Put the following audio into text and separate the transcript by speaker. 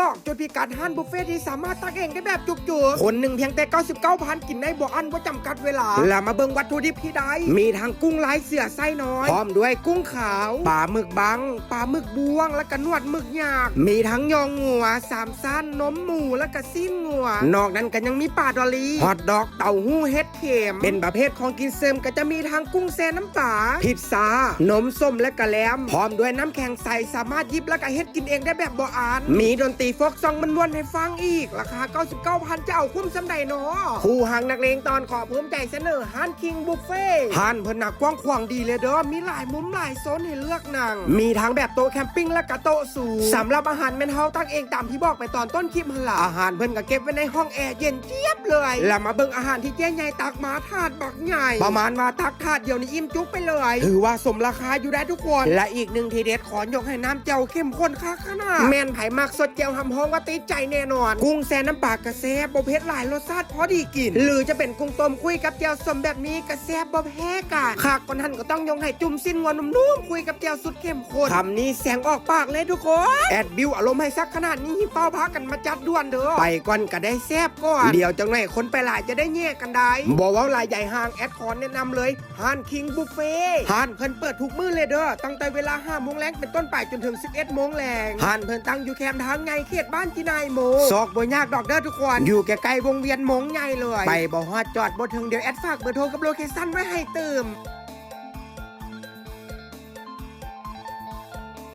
Speaker 1: บอกจุดพิกัดห้านบุฟเฟ่ที่สามารถตักเองได้แบบจุกๆ คนหนึ่งเพียงแต่ 99พันกินได้บ่อันว่าจำกัดเวลาแล้วมาเบิ่งวัตถุดิบที่ใดมีทั้งกุ้งลายเสือไส้น้อย พร้อมด้วยกุ้งขาวปลาหมึกบังปลาหมึกบวงและก็นวดหมึกหยากมีทั้งยองงัวสามสั้นนมหมูและก็ซีนงัวนอกนั้นก็ยังมีปลาดอลลีฮอทดอกเต้าหู้เห็ดเข็มเป็นประเภทของกินเสริมก็จะมีทั้งกุ้งแซน้ำปลาพิซซ่านมส้มและกะแลมพร้อมด้วยน้ำแข็งใสสามารถหยิบและก็เฮ็ดกินเองได้แบบบ่อ่านมีดนตรีโฟกซองมันวนให้ฟังอีก ราคา 99,000จะเอาคุ้มสำใดเนาะคู่หางนักเลงตอนขอเพิ่มใจเสนอฮันคิงบุฟเฟ่ฮันเพิ่นหนักกว้างขวางดีเลยเด้อมีหลายมุมหลายโซนให้เลือกนั่งมีทั้งแบบโต๊ะแคมปิ้งและก็โต๊ะสูงสำหรับอาหารแม่นเฮาตั้งเองตามที่บอกไปตอนต้นคลิปหั่นล่ะอาหารเพิ่นก็เก็บไว้ในห้องแอร์เย็นเจี๊ยบเลยแล้วมาเบิ่งอาหารที่เจ๊ใหญ่ตักมาถาดบักใหญ่ประมาณว่าตักถาดเดียวนี่อิ่มจุกไปเลยถือว่าสมราคาอยู่ได้ทุกคน และอีกหนึ่งทีเด็ดขอยกให้น้ำเจียวเข้มข้นค่าขนาดแม่นไผ่มักสดเจียวหำหอมก็ติดใจแน่นอน กุ้งแซนน้ำปลากระแซบบ่เผ็ดหลายรสชาติพอดีกิน หรือจะเป็นกุ้งต้มคุยกับเจียวสมแบบนี้กระแซบบ่แพ้กันขากคนหันก็ต้องยงให้จุ่มสิ้นงวนนุ่มๆคุยกับเจียวสุดเข้มข้นคำนี้แสงออกปากเลยทุกคนแอดบิวอารมณ์ให้ซักขนาดนี้เป้าพักกันมาจัดด่วนเด้อไปก่อนก็ได้แซบก่อนเดี๋ยวจังไหนคนไปหลายจะได้แยกกันได้บอกว่าลายใหญ่ห่างแอดคอนแนะนำเลยฮานคิงบุฟเฟ่ฮานเพิ่นเปิดทุกมื้อเลยเด้อตั้งแต่เวลา5โมงแรงเป็นต้นไปจนถึง 11โมงแรงฮานเพิ่นตั้งอยู่แคมป์ทางไงเขตบ้านจีนายโมซอกบ่ยากดอกเด้อทุกคน อยู่ใกล้ๆวงเวียนมงใหญ่เลย ไปบ่ฮอดจอดบ่ถึงเดี๋ยวแอดฝากเบอร์โทรกับโลเคชั่นไว้ให้เติม